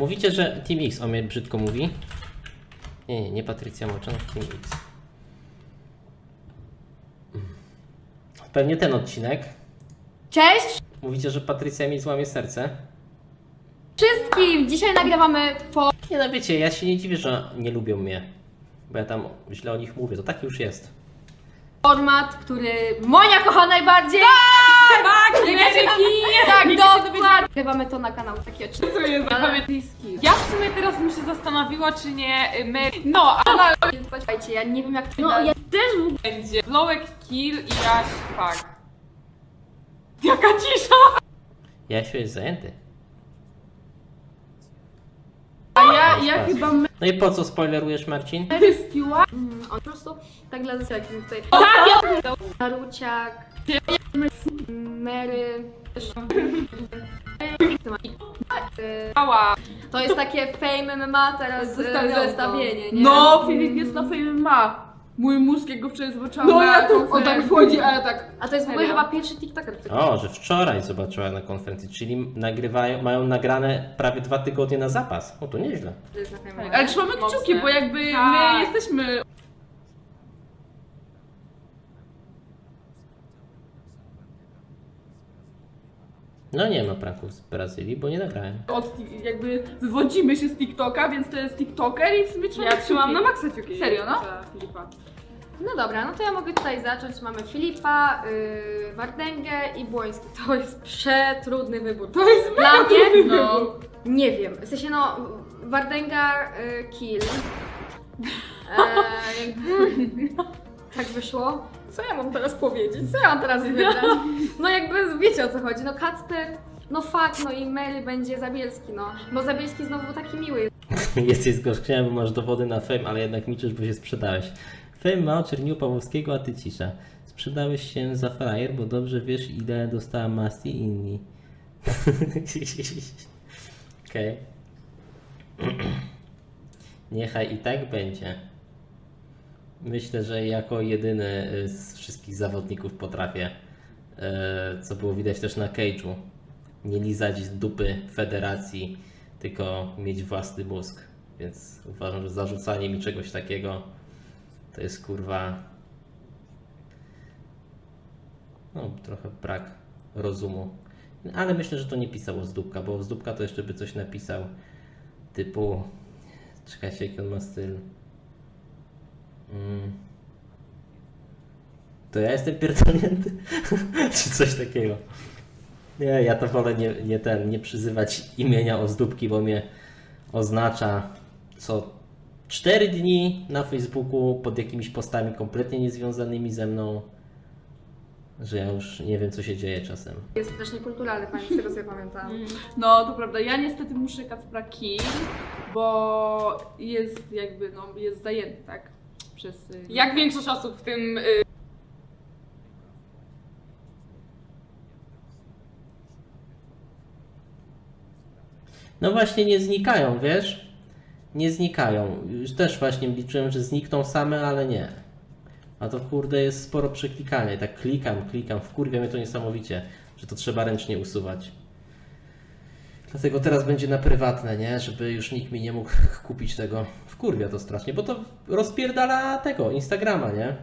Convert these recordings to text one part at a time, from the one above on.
Mówicie, że Team X o mnie brzydko mówi? Nie, nie, nie Patrycja Moczan, Team X. Pewnie ten odcinek. Cześć Mówicie, że Patrycja mi złamie serce. wszystkim! Dzisiaj nagrywamy Nie no wiecie, ja się nie dziwię, że nie lubią mnie. Bo ja tam źle o nich mówię, to tak już jest. format, który Monia kocha najbardziej. Tak, Nie wiecie, Tak, nie dokładnie. Nagrywamy to na kanał taki oczywiście. Co jest zapamiętliski? Ja w sumie teraz bym się zastanowiła, czy nie y, my... No, ale Słuchajcie, ja nie wiem jak to No, ja też będzie Blowek Kill i Jaś Fuck. Jaka cisza! Jasiu jest zajęty. A ja, ja chyba No i po co spoilerujesz, Marcin? Mary Stewart. Mm, on po prostu tak dla zasady jak tutaj. Tak, Naruciak, Mary. Mała. To jest takie fame MMA teraz e, Zestawione. zestawienie, nie? No, Filip jest na Fame ma. Mój mózg jak go wczoraj zobaczyłam No, na ja tu- On tak konferencji. wchodzi, ale tak... A to jest w ogóle Serio? chyba pierwszy TikToker. który- O, że wczoraj zobaczyła na konferencji, czyli nagrywają, mają nagrane prawie dwa tygodnie na zapas. O, to nieźle. To jest na. Ale trzymamy Mocne. kciuki, bo jakby Tak. my jesteśmy... No nie ma pranków z Brazylii, bo nie nagrałem. Od, ti- jakby wywodzimy się z TikToka, więc to jest TikToker i w sumie trzymamy Ja trzymam na maksa ciuki. Serio, no? Za Filipa. No dobra, no to ja mogę tutaj zacząć. Mamy Filipa, yy, Wardęgę i Błoński. To jest przetrudny wybór. To jest dla mnie. No. Nie wiem. W sensie no, Wardęga y, kill. E, jakby, tak wyszło. Co ja mam teraz powiedzieć? Co ja mam teraz wybrać? No jakby wiecie o co chodzi. No Kacper, no fuck, no i Mary będzie Zabielski, no. Bo Zabielski znowu taki miły jest. Jesteś zgorzkniałem, bo masz dowody na fame, ale jednak milczysz, bo się sprzedałeś. Fame ma oczernił Pawłowskiego, a ty cisza. Sprzedałeś się za frajer, bo dobrze wiesz, ile dostała Masti i inni. Okej. Niechaj i tak będzie. Myślę, że jako jedyny y, z wszystkich zawodników potrafię, y, co było widać też na Cage'u, nie lizać z dupy federacji, tylko mieć własny mózg. Więc uważam, że zarzucanie mi czegoś takiego to jest kurwa. No, trochę brak rozumu. Ale myślę, że to nie pisał Ozdóbka, bo Ozdóbka to jeszcze by coś napisał typu. Czekajcie, jaki on ma styl. Mm. To ja jestem pierdolnięty? Czy coś takiego. Nie, ja to wolę nie, nie ten, nie przyzywać imienia Ozdóbki, bo mnie oznacza co 4 dni na Facebooku pod jakimiś postami kompletnie niezwiązanymi ze mną, że ja już nie wiem co się dzieje czasem. Jest też niekulturalny, pani, z tego co ja pamiętam. No, to prawda. Ja niestety muszę Kacpra kill, bo jest jakby, no, jest zajęty, tak? Przez... y, Jak większość osób w tym... Y, No właśnie nie znikają, wiesz? Nie znikają. Już też właśnie liczyłem, że znikną same, ale nie. A to kurde jest sporo przeklikania. I tak klikam, klikam, wkurwia mnie to niesamowicie, że to trzeba ręcznie usuwać. Dlatego teraz będzie na prywatne, nie? Żeby już nikt mi nie mógł kupić tego. Wkurwia to strasznie, bo to rozpierdala tego, Instagrama, nie?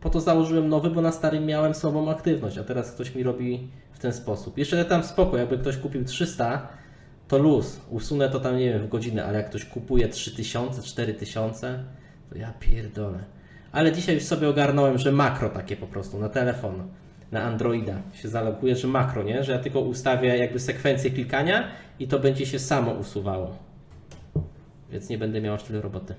Po to założyłem nowy, bo na starym miałem słabą aktywność, a teraz ktoś mi robi w ten sposób. Jeszcze tam spoko, jakby ktoś kupił 300, to luz. Usunę to tam, nie wiem, w godzinę, ale jak ktoś kupuje 3000, 4000, to ja pierdolę. Ale dzisiaj już sobie ogarnąłem, że makro takie po prostu na telefon, na Androida się zaloguje, że makro, nie? Że ja tylko ustawię jakby sekwencję klikania i to będzie się samo usuwało. Więc nie będę miał aż tyle roboty.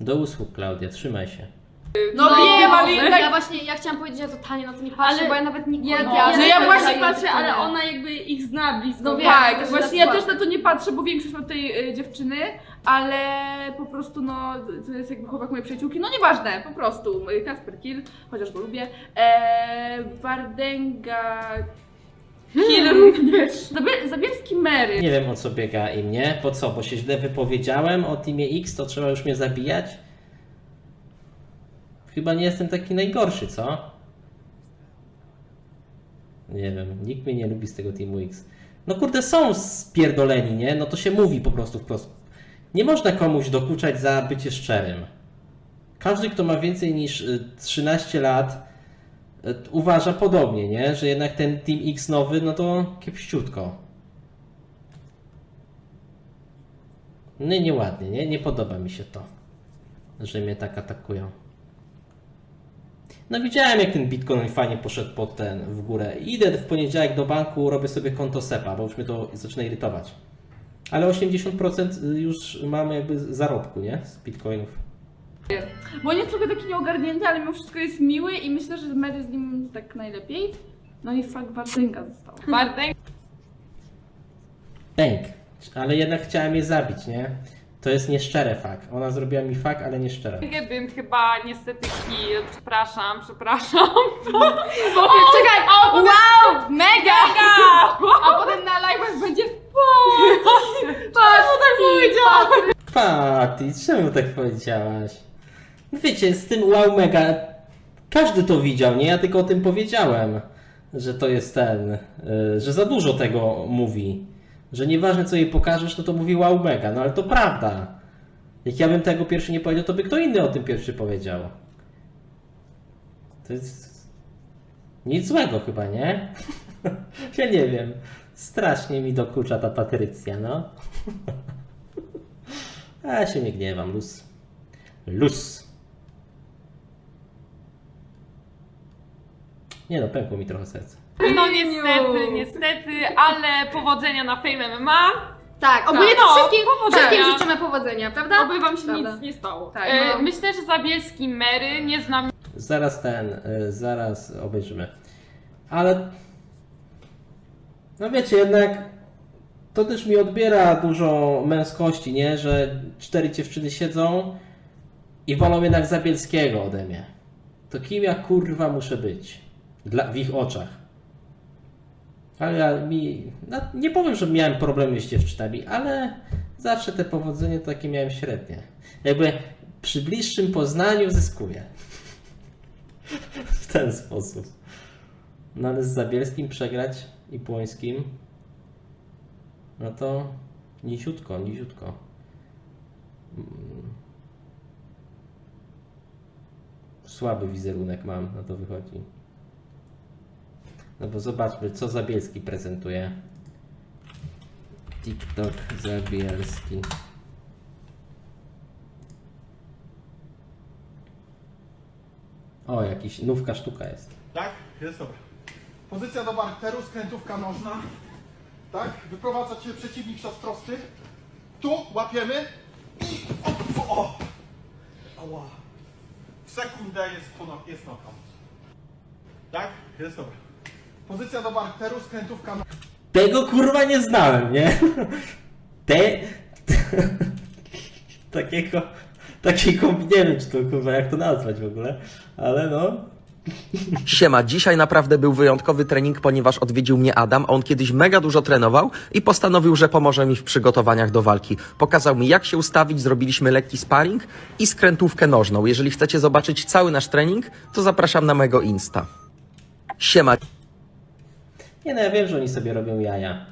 Do usług, Klaudia, trzymaj się. No, wiem, ale ja właśnie, ja chciałam powiedzieć, że ja totalnie na to nie patrzę, Ale bo ja nawet nie Ja, kurde, ja, no ja nie właśnie patrzę, ale ona jakby ich zna blisko. No tak, właśnie ja też na to nie patrzę, bo większość ma tej y, dziewczyny, ale po prostu no, to jest jakby chłopak mojej przyjaciółki, no nieważne, po prostu. Kasper Kill, chociaż go lubię. Eee, Wardęga Kill również. Zabie- Zabielski Mary. Nie wiem o co biega i mnie. Po co? Bo się źle wypowiedziałem o teamie X, to trzeba już mnie zabijać? Chyba nie jestem taki najgorszy, co? Nie wiem, nikt mnie nie lubi z tego Teamu X. No kurde, są spierdoleni, nie? No to się mówi po prostu wprost. Nie można komuś dokuczać za bycie szczerym. Każdy, kto ma więcej niż y, 13 lat, y, uważa podobnie, nie? Że jednak ten Team X nowy, no to kiepściutko. No i nieładnie, nie? Nie podoba mi się to, że mnie tak atakują. No widziałem jak ten Bitcoin fajnie poszedł pod ten w górę. Idę w poniedziałek do banku, robię sobie konto SEPA, bo już mnie to zaczyna irytować. Ale 80% już mam jakby zarobku, nie? Z Bitcoinów. Bo on jest trochę taki nieogarnięty, ale mimo wszystko jest miły i myślę, że Mary z nim tak najlepiej. No i fakt Wardęga został. Wardęgę Bęk. Ale jednak chciałem je zabić, nie? To jest nieszczere fakt. Ona zrobiła mi fakt, ale nieszczere. bym chyba niestety kill. Przepraszam, przepraszam. Czekaj! Wow! Mega! A potem na live'ach będzie Czemu tak powiedziałam? Patty, czemu tak powiedziałaś? Wiecie, z tym wow mega, każdy to widział, nie? Ja tylko o tym powiedziałem, że to jest ten, y, że za dużo tego mówi. Że nieważne co jej pokażesz, no to mówi wow mega, no ale to prawda. Jak ja bym tego pierwszy nie powiedział, to by kto inny o tym pierwszy powiedział. To jest nic złego chyba, nie? ja nie wiem. Strasznie mi dokucza ta Patrycja, no. A ja się nie gniewam, luz. Luz. Nie no, pękło mi trochę serce. No niestety, niestety, ale powodzenia na Fame MMA. Tak, ogólnie to no, wszystkim, powodzenia. wszystkim życzymy powodzenia, prawda? Oby wam się Prawda. nic nie stało. Tak, E, no. Myślę, że Zabielski Mary, nie znam Zaraz ten, y, zaraz obejrzymy. Ale. No wiecie, jednak. To też mi odbiera dużo męskości, nie? Że cztery dziewczyny siedzą i wolą jednak Zabielskiego ode mnie. To kim ja kurwa muszę być? Dla, w ich oczach. Ale ja mi. No, nie powiem, że miałem problemy z dziewczynami, ale zawsze te powodzenie takie miałem średnie. Jakby przy bliższym poznaniu zyskuję. W ten sposób. No ale z Zabielskim przegrać i Płońskim, no to niziutko, niziutko. Mm. Słaby wizerunek mam, na to wychodzi. No bo zobaczmy, co Zabielski prezentuje. TikTok Zabielski. O, jakiś nówka sztuka jest. Tak? Jest dobra. Pozycja do barteru, skrętówka nożna. Tak? Wyprowadza cię przeciwnik czas prosty. Tu łapiemy i o, o. Ała. W sekundę jest, no- jest knockout. Tak? Jest dobra. Pozycja do barteru, skrętówka nożna. Tego kurwa nie znałem, nie? Te... Takiego... Nie wiem, czy to kurwa, jak to nazwać w ogóle, ale no... Siema, dzisiaj naprawdę był wyjątkowy trening, ponieważ odwiedził mnie Adam. On kiedyś mega dużo trenował i postanowił, że pomoże mi w przygotowaniach do walki. Pokazał mi, jak się ustawić, zrobiliśmy lekki sparring i skrętówkę nożną. Jeżeli chcecie zobaczyć cały nasz trening, to zapraszam na mego Insta. Siema. Nie no, ja wiem, że oni sobie robią jaja.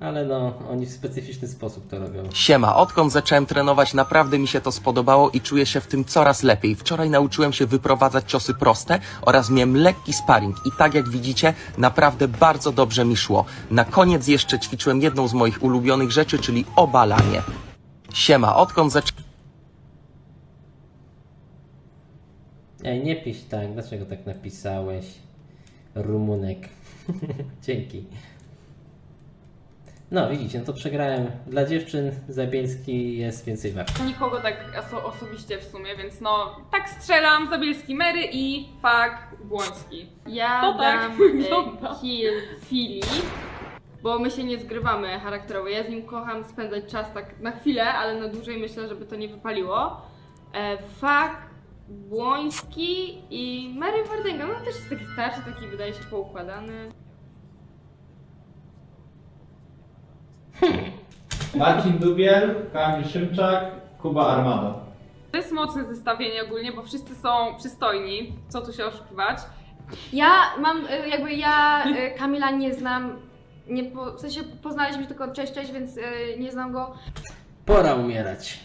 Ale no, oni w specyficzny sposób to robią. Siema, odkąd zacząłem trenować, naprawdę mi się to spodobało i czuję się w tym coraz lepiej. Wczoraj nauczyłem się wyprowadzać ciosy proste oraz miałem lekki sparring i tak jak widzicie, naprawdę bardzo dobrze mi szło. Na koniec jeszcze ćwiczyłem jedną z moich ulubionych rzeczy, czyli obalanie. Siema, odkąd zacząłem Ej, nie pisz tak, dlaczego tak napisałeś? Rumunek. Dzięki. No, widzicie, no to przegrałem. Dla dziewczyn Zabielski jest więcej wart. nikogo tak oso- osobiście w sumie, więc no tak strzelam, Zabielski Mary i fak Błoński. Ja To tak dam wygląda. y, kill Fili, bo my się nie zgrywamy charakterowo. Ja z nim kocham spędzać czas tak na chwilę, ale na dłużej myślę, żeby to nie wypaliło. E, Fak, Błoński i Mary Wardęga. No też jest taki starszy, taki wydaje się poukładany. Marcin Dubiel, Kamil Szymczak, Kuba Armada. To jest mocne zestawienie ogólnie, bo wszyscy są przystojni, co tu się oszukiwać. Ja mam, y, jakby ja y, Kamila nie znam, nie po, w sensie poznaliśmy się tylko cześć, cześć, więc y, nie znam go. Pora umierać.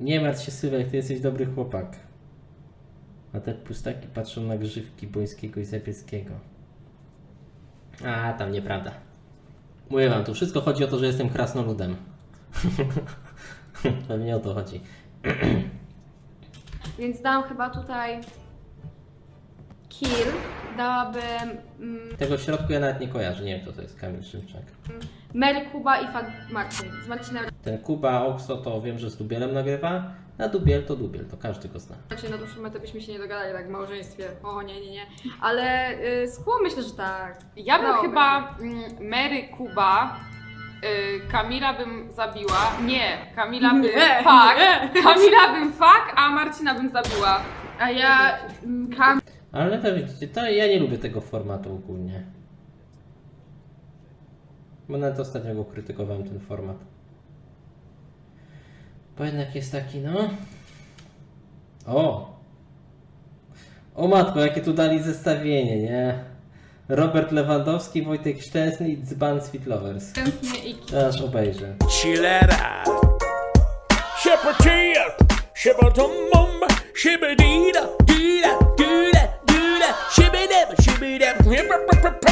Nie martw się, Sylwek, ty jesteś dobry chłopak. A te pustaki patrzą na grzywki Bońskiego i Zapieckiego. A, tam nieprawda. Mówię wam, tu wszystko chodzi o to, że jestem krasnoludem. Pewnie o to chodzi. Więc dam chyba tutaj kill. Dałabym mm, Tego w środku ja nawet nie kojarzę. Nie wiem, kto to jest Kamil Szymczak. Mary Kuba i Fat Marcin. Z Marcinem Ten Kuba Oxo to wiem, że z Dubielem nagrywa, a Dubiel to Dubiel, to każdy go zna. raczej na dłuższą metę byśmy się nie dogadali tak w małżeństwie. O nie, nie, nie. Ale y, z Kubą myślę, że tak. Ja bym Dobra. chyba mm, Mary Kuba, y, Kamila bym zabiła. Nie, Kamila bym Nie, fuck. Kamila bym fuck, a Marcina bym zabiła. A ja mm, Kam Ale to widzicie, to ja nie lubię tego formatu ogólnie. Bo nawet ostatnio go krytykowałem, ten format. Bo jednak jest taki, no... O! O matko, jakie tu dali zestawienie, nie? Robert Lewandowski, Wojtek Szczęsny i Dzban z Fit Lovers. Tęsknię i Aż obejrzę. Chilera. Shippertia, shippertum mum, shibbidida, dida, dida, dida, shibbidib, shibbidib, hipperpippi,